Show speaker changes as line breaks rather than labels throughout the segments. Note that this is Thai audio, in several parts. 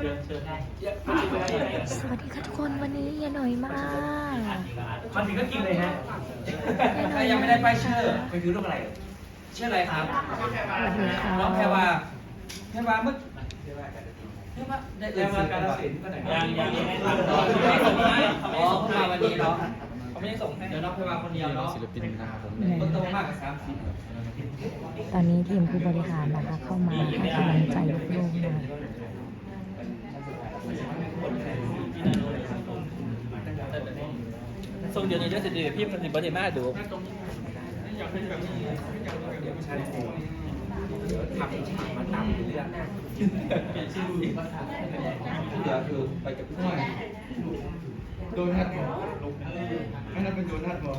เชิญเชิญได้
สวัสดีค่ะทุกคนวันนี้ยายหน่อยมาก
มาถึงก็กินเลยฮะ
ใครยังไม่ได้ป้ายชื่อไปคือรูปอะไรชื่ออะไรครับ
สวัสดีค่ะ
น้องแพรวาแพรวาเมื่อแพรวาได้
แล้
เอ่
วยมา
ชื่อ
การ
ก่อน
สินก็ไหน
ยังยังยังไม่ทำ
อ๋อไม่ได้ส่งให้อ๋อเขามาวันนี้เนาะ
เขาไม่ได้ส่งให้
เดี๋ยวน้องแพรวาคนเดียวเนาะ
ศิลปินนะครับผม
คนโตมากกว่าสามสิบ
ตอนนี้ทีมผู้บริหารนะคะเข้ามาให้กำลังใจลูกๆนะ
ส่งเดี๋ยวนี้จะสิเดี๋ยวพี่มันสิบริมาดู
ทำฉากมาตามเรื่องเปลี่ยนชื่อเดี๋ยวคือไปกับพี่
โดนัทบออันนั้นเป็นโดนัทบอ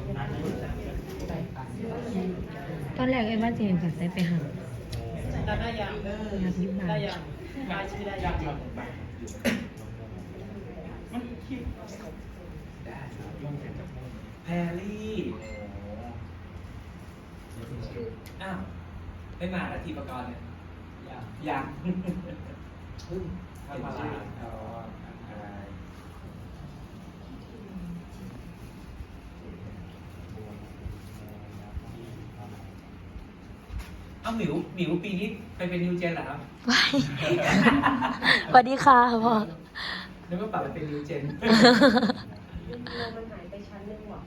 ตอนแรกเอ็มว่าเจมส์จะไปหา
ได้ยัง
อยากอยุ่ง
ได้
นาน
ยัง มาชื่อได้ยังครับ
แพรรี่อ้าวไม่มาแล้วทีประกรณ์เนี่ยยังเพิ่งทำอะไรอ๋ออะไร เอ้าหมิวหมิวปีนี้ไปเป็นนิวเจนเหรอครับ
ว้ายสวัสดีค่ะพ่อ
นึกว่าปรับไปเป็นนิวเจน
มันหายไปชั้นหนึงว่ะ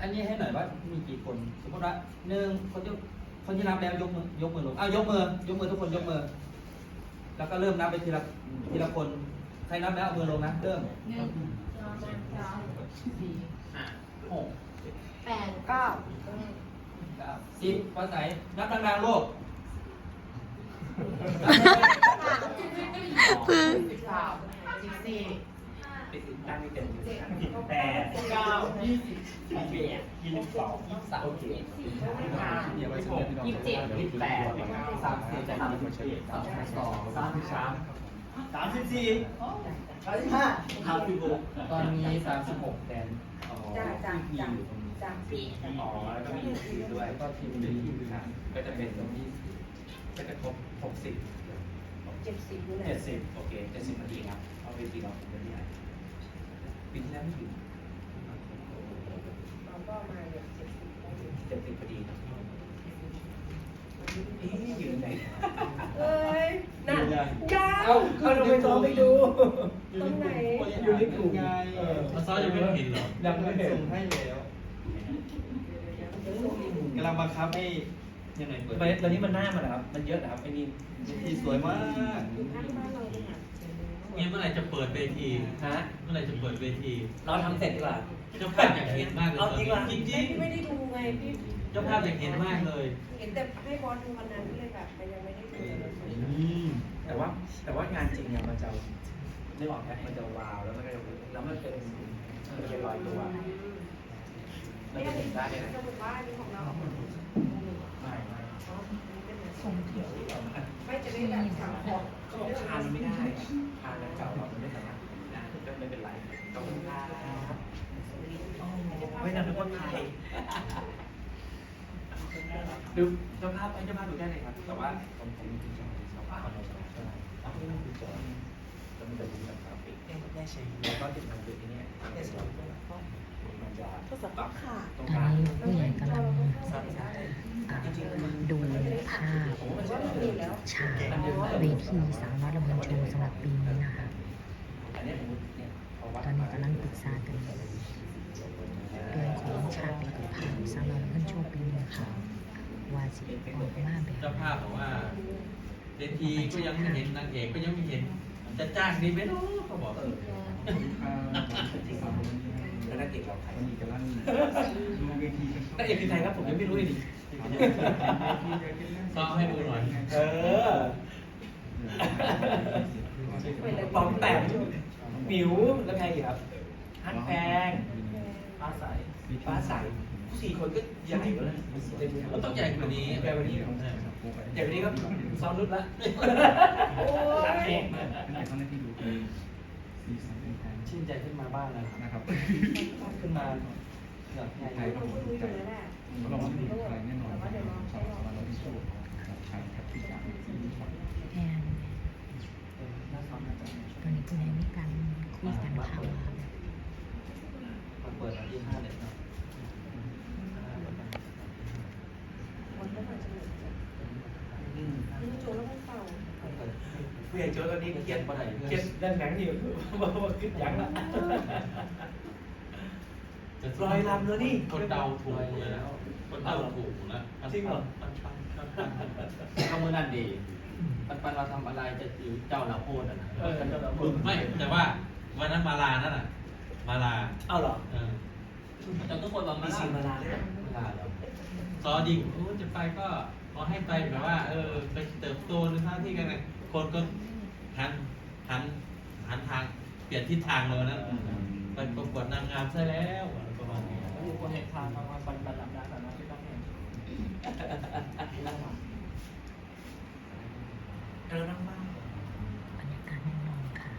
อันนี้ให้หน่อยว่ามีกี่คน สมมติว่าหนึ่งคนที่คนที่นับแล้วยกมือยกมือลงอ้าวยกมือยกมือทุกคนยกมือ แล้วก็เริ่มนับไปทีละทีละคนใครนับแล้วเอามือลงนะเริ่ม
หนึ่งสองสามสี่
หก
แปดเก้า
เก้า สิบภาษานับดังๆโลก
พึ่ง
สิบสามสิบสี่
ติดตั้งไม่เต็ม
แปด
เก้ายี่สิบยี่สิบเอ็ด
ยี่สิบสอง
ยี่สิบสาม
โอเค
ยี่สิบ
สี่ยี่สิ
บหกยี่สิบเจ็ดยี่สิบแปดสามสิบสามสิบสี่สามสิบสองสามสิบสามสามสิบสี่สามสิบห้าสามสิบหก
ตอนนี้สามสิบหกแดน
จ้าจ้าจ้า จ้าสี่
อ๋อแล้วก็มีทีมด้วยก็ทีมหนึ่งนะก็จะเป็นตรงที่ก็จะครบหกสิบ
เจ็ดสิบนี่แหละ
เจ็ดสิบโอเคเจ็ดสิบนาทีครับเอาเวทีเราเป็นที่ไหนปีที่แล้วไม่ถึง
เราก็มาอย่างเจ็ดสิบได้อยู่
เจ็ดสิบพอดีครับเอ๊ะอยู่ไหน
เอ้ยน่ะยา
เอ้าเอาทำไมซ้อมไม่ดู
ตรงไหน
อยู่ในกลุ่มไง
มาซ้อมยังไม่เห็นเหรอ
ยังไม่เห็น
ส่งให้แล้ว กำลังบังคับให้ยังไงเปิด
ทำไมตอนนี้มันหน้ามันนะครับ มันเยอะนะครับไอ้นี่
ที่สวยมาก
นี่เมื่อไหร่จะเปิดเวที
ฮะ
เมื่อไหร่จะเปิดเวที
เราทำเสร็จดีกว่า
เจ้าภาพอยากเห็นมากเลย
เอาจริงเหรอ
จริง
พี่ไม่ได้ดูไงพี่
ๆเจ้าภาพอยากเห็นมากเลย
เห็นแต่ให้บอสดูวันนั้นเลยแบบมันยังไม่ได้ดูเลย
แต่ว่าแต่ว่างานจริงเนี่ยมันจะไม่บอกแค่มันจะวาวแล้วมันก็จะแล้วมันเป็นมันจะเป็นรอยตัว มันจะเห็นได้เลยนะ
สรุปว่าอันนี้ของเรา
ไม่ไม่
ส่งเขียวไม่จะได้แบบสามขวบ
ก็บอกทานไม่ได้ทานแล้วเก่าเราไม่สามารถนะก็ไม่เป็นไรขอบคุณครับไม่นำทุกคนไทยดูเจ้าภาพไอ้เจ้าภาพดูได้เลยครับ แต่ว่าผมผมมีคุณจอยสองคนเอาไม่ต้องคุณจอยแล้วมันจะดูแบบกราฟิกเอ๊ะ แน่ใช่แล้วก็ติดมันคือที่นี่แน่ใช่มันจะ
ก็สับปะค่ะ
ตรง
ต
ก
อ
ลานง
นี้ผู้ใหญ่กำลัง
สั้นได้
อ่าดูภาพฉากเวทีสาวน้อยลำเพลินโชว์สำหรับปีนี้นะคะ
อันนี้ผมเนี่ยเอวัด
ตอนนี้กำลังปรึกษากันเรื่องของฉากและภาพสาวน้อยลำเพลินโชว์ปีนี้ค่ะว่าสิออกมาแบบ
เจ้าภาพบอกว่าเวทีก็ยังไม่เห็นนางเอกก็ยังไม่เห็น จะจ้างดีไหมเนาะเขาบอก
เออแล้วนักเอกเราใคร
วันนี้กำลังดูเวทีกัน
นักเอกคือใครครับผมยังไม่รู้เลยดิ
ซ้อมให้ดูหน่อย
เออปอมแปมมิวแล้วใครอีกครับฮันแพงฟ้าใสฟ้าใสสี่คนก็ใหญ่แล้วนะ
มันต้องใหญ่กว่านี้
ใหญ่กว่านี้ ใหญ่กว่านี้ก็ซ้อมรุดละ
โอ้ย
เป็นไหนข้างในที่ดูคือสีสันเป็นการ
ชื่นใจขึ้นมาบ้างนะ
นะครับ
ขึ้นมาแบบ
ไทยครับผมใจเราลองมาดูไทยแน่นอนสองสามวันเราที่โชว์ไทยครับที่สามที่ครับ
แอน
น่าซ้อมนะจ๊ะ
คือให้มีการคุยกันค่ะว่า
มันเปิดวันที่ห้าเด็ดเนาะ
ผู้ใหญ่โจ้ตอนนี้
เขี
เขี
ย
ย
น
น
บ่ได้
เขียนด้านหลังนี่ว่าว่าขึ้นยังละรอยลำเลยนี่
คนเดาถูกเลยนะคนเดาถูกนะ
จริงเหรอ
มันปังมันปังมันปัง
ก็มือนั่นดีมันปันเราทำอะไรจะอยู่เจ้าละโพดอะนะ
เออเจ้าละโพด
ไม่แต่ว่าวันนั้นมาลานั่นน่ะ มาลา
เอาเหรอ
เออ
แต่ทุกคนลอง
มีซีนมาลาด้วย
เวลาแล้ว
ซอดิงโอ้จะไปก็ขอให้ไปแบบว่า เออ ไปเติบโตในหน้าที่กันนะ คนก็หันหันหันทางเปลี่ยนทิศทางเลยนะไปประกวดนางงามซะแล้วอะไรประมาณนี้
อยู่คนเห็นทางมาปันปันลำได้แต่นะที่ต้องเห็น
เออนั่งบ้าง
บรรยากาศแน่นอนค่ะ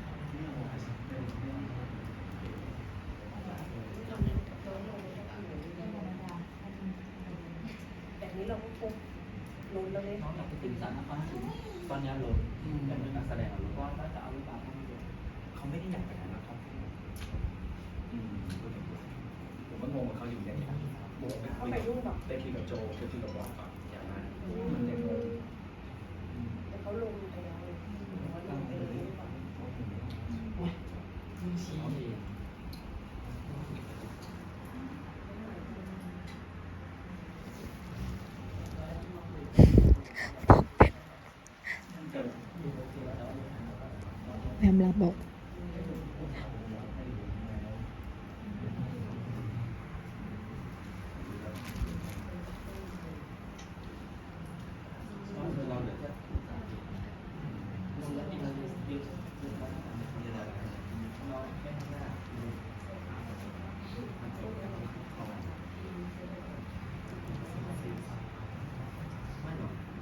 แบบนี้เราก็คงลุ้น แล้วเนี่ย
น้องอยากไปติดสารพัดตอนนี้ลดแต่เป็นนักแสดงลดว่าถ้าจะเอาหรือเปล่าต้องดู
เขาไม่ได้อยากไปไหนนะครับ
ผมก็งงกับเขาอยู่เนี่ยโมไป
เข้าไปยุ่งแบบ
ได้คุยกับโจได้คุยกับวอสก่อนอย่างนั้นมันยังงง
แต่เขาลงไปแล้วเลยว่าลงไปเลยหรือเปล่า
มึงชี้เอง
แมมรับบอก
เราเหลือแค่ลงแล้วที่มันยึดยึดมาน้องแค่ข้างหน้า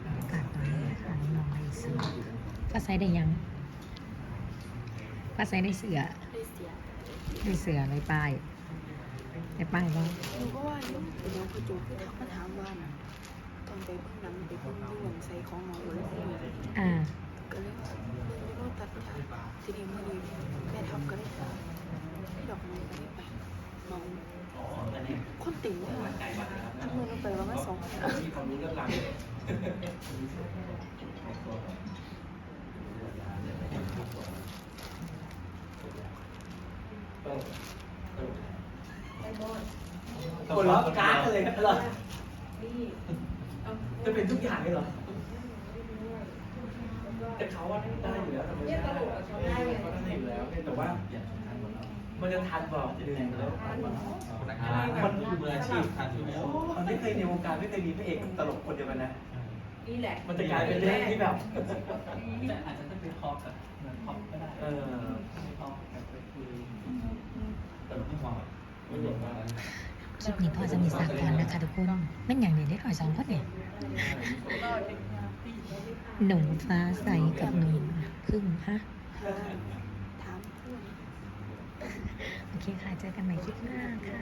บรรยากาศตอนนี้นะคะน้องๆได้เสือฟ้าใสได้ยังฟ้าใสได้เสือ
ได้เสีย
ได้เสือได้ป้ายได้ป้ายว่า
หนูก็ว่าอยู่เดี๋ยวคุณจูทักมาถามว่าน่ะตอนไปเพิ่งนำไปเพิ่งยุ่งใส่ของหมออยู่แล้ว
อ่า
ก็เลยว่าเรื่องนี้ว่าตัดใจทีนี้มื่อนี้แม่ทำก็ได้ค่ะพี่ดอกไม้ก็ได้ไปเมาคนติ่งเลยค่ะทั้งมือลงไปว่ามาสองคน
มี ความรู้เรื่องราวเลยคนรับการ์ดเลยเหรอ
นี่เอา
จะเป็นทุกอย่างเลยเหรอแต่เขาว่าได้อยู่แล้วธรรม
เนี่ย
ชา
ต
ติ
ลกอะเขาได้เลย
เขาได้อยู่แล้วแต่ว่ามันจะทันบอกจะแรงแล้ว
นักกีฬามันมืออาชีพทันอยู่แล้ว
มันไม่เคยในวงการไม่เคยมีพระเอกกับตลกคนเดียวกันนะ
นี่แหละ
มันจะกลายเป็นเรื่องที่แบบ
แต่อาจจะต้องไปทอล์กกับเหมือนทอล์กก็ได้
เออ
ไปทอล์กกับไปคุย
แต่ไม่พอไม่หยุดมาแล้ว
คลิปนี้พ่อจะมีสากลนะคะทุกคนแม่นอย่างนี้ได้ถอยสองคนเนี่ยหนุ่มฟ้าใสกับหนุ่มพึ่งฮะ
ถามเพื่อน
โอเคค่ะ เจอกันใหม่คลิปหน้าค่ะ